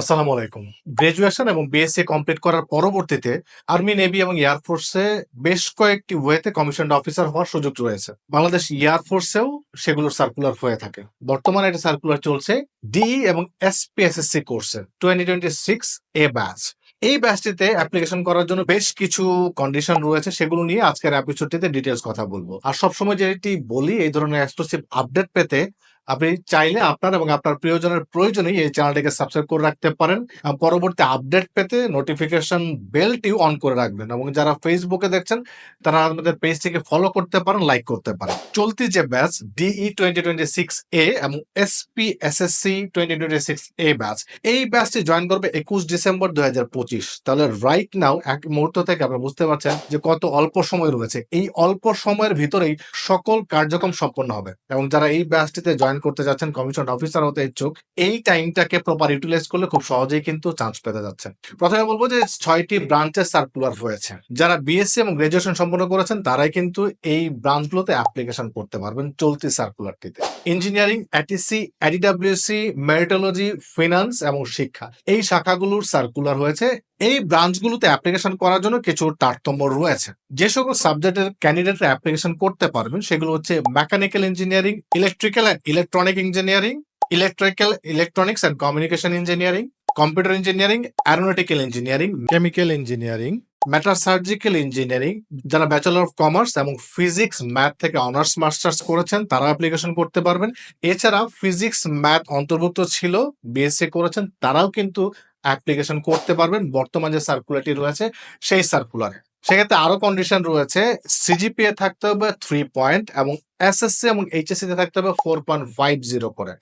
আসসালামু আলাইকুম। গ্রাজুয়েশন এবং বিএসসি কমপ্লিট করার পরবর্তীতে আর্মি নেভি এবং এয়ারফোর্সে বেশ কয়েকটি ওয়েতে কমিশন অফিসার হওয়ার সুযোগ রয়েছে। বাংলাদেশ এয়ারফোর্সেও সেগুলোর সার্কুলার হয়ে থাকে। বর্তমানে এটা সার্কুলার চলছে ডিই এবং এসপিএসএসসি কোর্সে twenty twenty six A batch এই ব্যাচটিতে অ্যাপ্লিকেশন করার জন্য বেশ কিছু কন্ডিশন রয়েছে, সেগুলো নিয়ে আজকের এপিসোডটিতে ডিটেলস কথা বলব। আর সবসময় যেটি বলি, এই ধরনের এক্সক্লুসিভ আপডেট পেতে আপনি চাইলে আপনার এবং আপনার প্রিয়জনের প্রয়োজনেই এই চ্যানেলটিকে সাবস্ক্রাইব করে রাখতে পারেন পরবর্তী আপডেট পেতে নোটিফিকেশন বেলটিও অন করে রাখবেন এবং যারা ফেসবুকে দেখছেন, তারা আমাদের পেজটিকে ফলো করতে পারেন লাইক করতে পারেন। চলতি যে batch DE twenty twenty six A এবং SP SSC twenty twenty six A batch এই ব্যাচটি জয়েন করবে একুশ ডিসেম্বর দুই পঁচিশ। তাহলে রাইট নাও এক মুহূর্ত থেকে আপনি বুঝতে পারছেন যে কত অল্প সময় রয়েছে। এই অল্প সময়ের ভিতরেই সকল কার্যক্রম সম্পন্ন হবে এবং যারা এই ব্যাচটিতে জয়েন করতে যাচ্ছেন কমিশন অফিসার হতে ইচ্ছুক, এই টাইমটাকে প্রপার ইউটিলাইজ করলে খুব সহজেই কিন্তু চান্স পেতে যাচ্ছেন। প্রথমে বলব যে ছয়টি ব্রাঞ্চের সার্কুলার হয়েছে। যারা বিএসসি এবং গ্রাজুয়েশন সম্পন্ন করেছেন, তারাই কিন্তু এই ব্রাঞ্চগুলোতে অ্যাপ্লিকেশন করতে পারবেন চলতি সার্কুলারটিতে engineering ATC ADWC meteorology finance এবং শিক্ষা, এই শাখাগুলোর সার্কুলার হয়েছে। এই ব্রাঞ্চগুলোতে অ্যাপ্লিকেশন করার জন্য কিছু তারতম্য রয়েছে। যে সকল সাবজেক্টের ক্যান্ডিডেটরা অ্যাপ্লিকেশন করতে পারবেন, সেগুলো হচ্ছে mechanical engineering electrical and electronic engineering electrical electronics and communication engineering computer engineering aeronautical engineering chemical engineering metallurgical engineering যারা ব্যাচেলর অফ কমার্স এবং ফিজিক্স ম্যাথ থেকে অনার্স মাস্টার্স করেছেন তারা অ্যাপ্লিকেশন করতে পারবেন। এছাড়া ফিজিক্স ম্যাথ অন্তর্ভুক্ত ছিল বিএসসি করেছেন তারাও কিন্তু অ্যাপ্লিকেশন করতে পারবেন। বর্তমান যে সার্কুলারটি রয়েছে সেই সার্কুলারে সেক্ষেত্রে আরও কন্ডিশন রয়েছে। সিজিপিএ থাকতে হবে থ্রি পয়েন্ট এবং এসএসসি এবং এইচএসসি তে থাকতে হবে ফোর পয়েন্ট ফাইভ জিরো করে।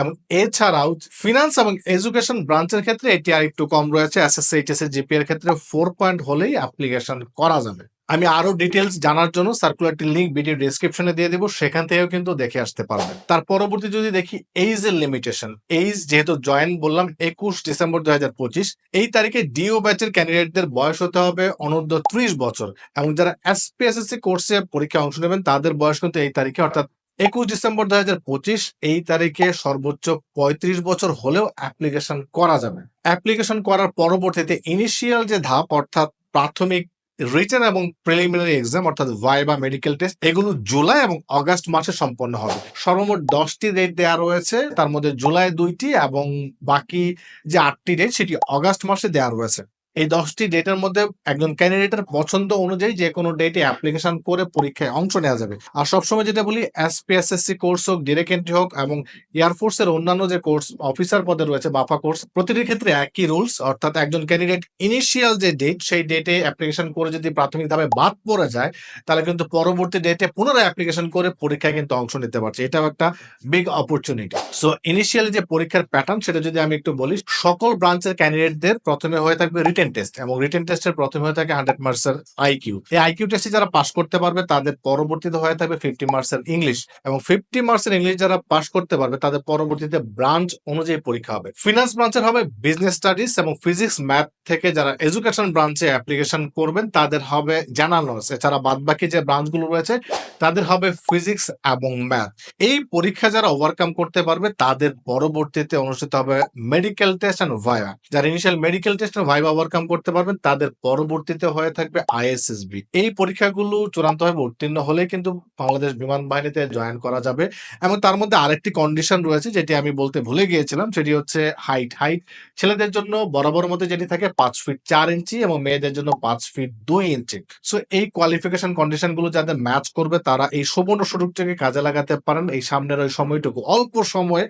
এবং এছাড়াও ফিনান্স এবং এডুকেশন ব্রাঞ্চের ক্ষেত্রে এটি আর একটু কম রয়েছে। এসএসসি এইচএসসি জিপি এর ক্ষেত্রে ফোর পয়েন্ট হলেই অ্যাপ্লিকেশন করা যাবে। আমি আরও ডিটেলস জানার জন্য সার্কুলারটির লিঙ্ক ভিডিও ডিসক্রিপশনে দিয়ে দেবো, সেখান থেকেও কিন্তু দেখে আসতে পারবেন। তার পরবর্তী যদি দেখি এইজ এর লিমিটেশন এইজ যেহেতু জয়েন বললাম, একুশ ডিসেম্বর দুই পঁচিশ, এই তারিখে ডিও ব্যাচের ক্যান্ডিডেটদের বয়স হতে হবে অনূর্ধ্ব ত্রিশ বছর এবং যারা এসপিএসএসসি কোর্সে পরীক্ষায় অংশ নেবেন, তাদের বয়স কিন্তু এই তারিখে, অর্থাৎ একুশ ডিসেম্বর হাজার পঁচিশ, এই তারিখে সর্বোচ্চ পঁয়ত্রিশ বছর হলেও অ্যাপ্লিকেশন করা যাবে। অ্যাপ্লিকেশন করার পরবর্তীতে ইনিশিয়াল যে ধাপ, অর্থাৎ প্রাথমিক রিটেন এবং প্রিলিমিনারি এক্সাম অর্থাৎ ভাইবা মেডিকেল টেস্ট এগুলো জুলাই এবং অগাস্ট মাসে সম্পন্ন হবে। সর্বমোট দশটি ডেট দেওয়া রয়েছে। তার মধ্যে জুলাই দুইটি এবং বাকি যে আটটি ডেট সেটি অগাস্ট মাসে দেওয়া রয়েছে। এই দশটি ডেটের মধ্যে একজন ক্যান্ডিডেটের পছন্দ অনুযায়ী যে কোনো ডেটে অ্যাপ্লিকেশন করে পরীক্ষায় অংশ নেওয়া যাবে। আর সবসময় যেটা বলি এসপিএসএসসি কোর্স হোক ডিরেক্ট এন্ট্রি হোক এবং এয়ারফোর্সের অন্যান্য যে কোর্স অফিসার পদে রয়েছে বাফা কোর্স প্রতিটির ক্ষেত্রে একই রুলস অর্থাৎ একজন ক্যান্ডিডেট ইনিশিয়াল যে ডেট সেই ডেটে অ্যাপ্লিকেশন করে যদি প্রাথমিকভাবে বাদ পড়ে যায়, তাহলে কিন্তু পরবর্তী ডেটে পুনরায় অ্যাপ্লিকেশন করে পরীক্ষায় কিন্তু অংশ নিতে পারছে। এটাও একটা বিগ অপরচুনিটি সো ইনিশিয়ালি যে পরীক্ষার প্যাটার্ন সেটা যদি আমি একটু বলি, সকল ব্রাঞ্চের ক্যান্ডিডেটদের প্রথমে হয়ে থাকবে রিটেন টেস্ট এবং রিটেন টেস্টের প্রথমে হয়ে থাকে হান্ড্রেড মার্কসের আইকিউ এই আইকিউ টেস্টে যারা পাস করতে পারবে, তাদের পরবর্তীতে হয়ে থাকবে ফিফটি মার্কসের ইংলিশ এবং ফিফটি মার্কসের ইংলিশ যারা পাস করতে পারবে, তাদের পরবর্তীতে ব্রাঞ্চ অনুযায়ী পরীক্ষা হবে। ফিনান্স ব্রাঞ্চের হবে বিজনেস স্টাডিজ এবং ফিজিক্স ম্যাথ থেকে যারা এডুকেশন ব্রাঞ্চে অ্যাপ্লিকেশন করবেন, তাদের হবে জেনারেল নলেজ এছাড়া বাদ বাকি যে ব্রাঞ্চগুলো রয়েছে, তাদের হবে ফিজিক্স এবং ম্যাথ এই পরীক্ষা যারা ওভারকাম করতে পারবে, তাদের পরবর্তীতে অনুষ্ঠিত হবে মেডিকেল টেস্ট অ্যান্ড ভাইভা যারা initial medical test and viva overcome করতে পারবেন, তাদের পরবর্তীতে হয়ে থাকবে আইএসএসবি এই পরীক্ষাগুলো চূড়ান্তভাবে উত্তীর্ণ হলে কিন্তু বাংলাদেশ বিমান বাহিনীতে জয়েন করা যাবে। এবং তার মধ্যে আরেকটি কন্ডিশন রয়েছে, যেটি আমি বলতে ভুলে গিয়েছিলাম, সেটি হচ্ছে হাইট হাইট ছেলেদের জন্য বরাবর মতো যেটি থাকে পাঁচ ফিট চার ইঞ্চি এবং মেয়েদের জন্য পাঁচ ফিট দুই ইঞ্চি। সো এই কোয়ালিফিকেশন কন্ডিশনগুলো যাদের ম্যাচ করবে, তারা এই সুবর্ণ সুযোগটাকে কাজে লাগাতে পারেন। এই সামনের ওই সময়টুকু, অল্প সময়ে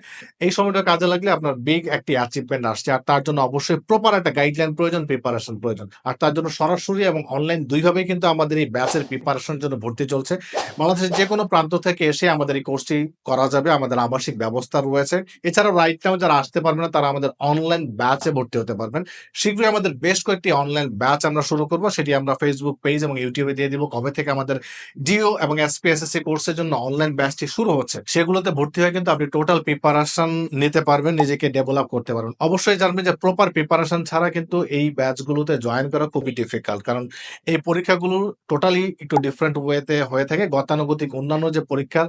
এই সময়টা কাজে লাগলে আপনার বিগ একটি অ্যাচিভমেন্ট আসছে। আর তার জন্য অবশ্যই প্রপার একটা গাইডলাইন প্রয়োজন। প্রিপারেশন প্রয়োজন। আর তার জন্য সরাসরি এবং অনলাইন দুইভাবেই কিন্তু আমাদের এই ব্যাচের প্রিপারেশনের জন্য ভর্তি চলছে। বাংলাদেশের যে কোনো প্রান্ত থেকে এসে আমাদের এই কোর্সটি করা যাবে। আমাদের আবাসিক ব্যবস্থা রয়েছে। এছাড়াও রাইট নাও যারা আসতে পারবে না, তারা আমাদের অনলাইন ব্যাচে ভর্তি হতে পারবেন। শীঘ্রই আমাদের বেশ কয়েকটি অনলাইন ব্যাচ আমরা শুরু করব। সেটি আমরা ফেসবুক পেজ এবং ইউটিউবে দিয়ে দিব। কবে থেকে আমাদের ডিও এবং এসপিএসএসসি কোর্সের জন্য অনলাইন ব্যাচটি শুরু হচ্ছে, সেগুলোতে ভর্তি হয়ে কিন্তু আপনি টোটাল প্রিপারেশন নিতে পারবেন, নিজেকে ডেভেলপ করতে পারবেন। অবশ্যই জানবেন যে প্রপার প্রিপারেশন ছাড়া কিন্তু এই ব্যাচগুলোতে জয়েন করা খুবই ডিফিকাল্ট। কারণ এই পরীক্ষাগুলো টোটালি একটু ডিফারেন্ট ওয়েতে হয়ে থাকে। গতানুগতিক অন্যান্য যে পরীক্ষা,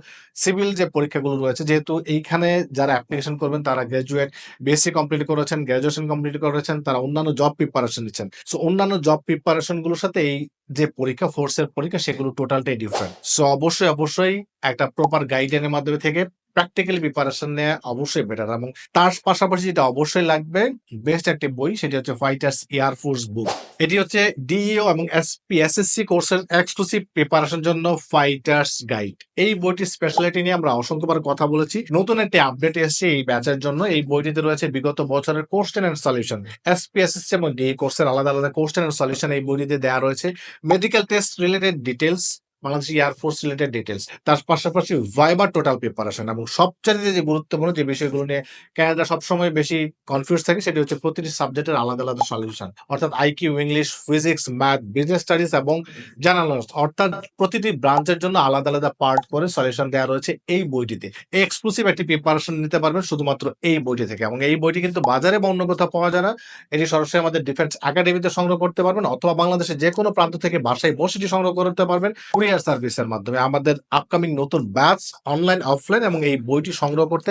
সিভিল যে পরীক্ষাগুলো রয়েছে যেহেতু এইখানে যারা অ্যাপ্লিকেশন করবেন তারা গ্র্যাজুয়েট, বিএসসি কমপ্লিট করেছেন, গ্র্যাজুয়েশন কমপ্লিট করেছেন, তারা অন্যান্য জব প্রিপারেশন নিচ্ছেন। সো অন্যান্য জব প্রিপারেশনগুলোর সাথে এই যে পরীক্ষা ফোর্সের পরীক্ষা সেগুলো টোটালটাই ডিফারেন্ট। সো অবশ্যই, অবশ্যই একটা প্রপার গাইডলাইন এর মাধ্যমে থেকে প্র্যাকটিক্যালি প্রিপারেশন নেয়া অবশ্যই বেটার এবং তার পাশাপাশি যেটা অবশ্যই লাগবে বেস্ট একটি বই সেটি হচ্ছে ফাইটার্স এয়ার ফোর্স বুক। এটি হচ্ছে ডিইও এবং এসপি এসএসসি কোর্সের এক্সক্লুসিভ প্রিপারেশন জন্য ফাইটার্স গাইড। এই বইটির স্পেশালিটি নিয়ে আমরা অসংখ্যবার কথা বলেছি। নতুন একটি আপডেট এসেছে এই ব্যাচের জন্য। এই বইটিতে রয়েছে বিগত বছরের question and solution. SP SSC এবং ডিই কোর্সের আলাদা, আলাদা কোশ্চেন এন্ড সলিউশন এই বইটিতে দেওয়া রয়েছে। Medical test related details, Bangladesh air force related details. তার পাশাপাশি ভাইবার টোটাল প্রিপারেশন এবং সবচাইতে যে গুরুত্বপূর্ণ যে বিষয়গুলো নিয়ে ক্যানাডা সবসময় বেশি কনফিউজ থাকে সেটি হচ্ছে প্রতিটি সাবজেক্টের আলাদা, আলাদা সলিউশন। অর্থাৎ IQ, English, physics, math, business studies এবং জেনারেল নলেজ অর্থাৎ প্রতিটি ব্রাঞ্চের জন্য আলাদা, আলাদা পার্ট করে সলিউশন দেওয়া রয়েছে এই বইটিতে। এক্সক্লুসিভ একটি প্রিপারেশন নিতে পারবেন শুধুমাত্র এই বইটি থেকে এবং এই বইটি কিন্তু বাজারে বা অন্য কোথাও পাওয়া যায় না। এটি সরাসরি আমাদের ডিফেন্স একাডেমিতে সংগ্রহ করতে পারবেন অথবা বাংলাদেশের যে কোনো প্রান্ত থেকে বাসায় বসে সংগ্রহ করতে পারবেন কুরিয়ার সার্ভিসের মাধ্যমে। আমাদের আপকামিং নতুন ব্যাচ অনলাইন, অফলাইন এবং এই বইটি সংগ্রহ করতে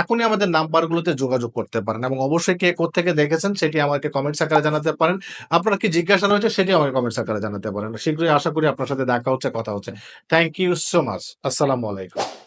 এখনই আমাদের নাম্বারগুলোতে যোগাযোগ করতে পারেন এবং অবশ্যই কে কোত্থেকে দেখেছেন সেটি আমাকে কমেন্টস আকারে জানাতে পারেন। আপনার কি জিজ্ঞাসা রয়েছে সেটি আমাকে কমেন্টস আকারে জানাতে পারেন। শীঘ্রই আশা করি আপনার সাথে দেখা হচ্ছে, কথা হচ্ছে। Thank you so much. আসসালামু আলাইকুম।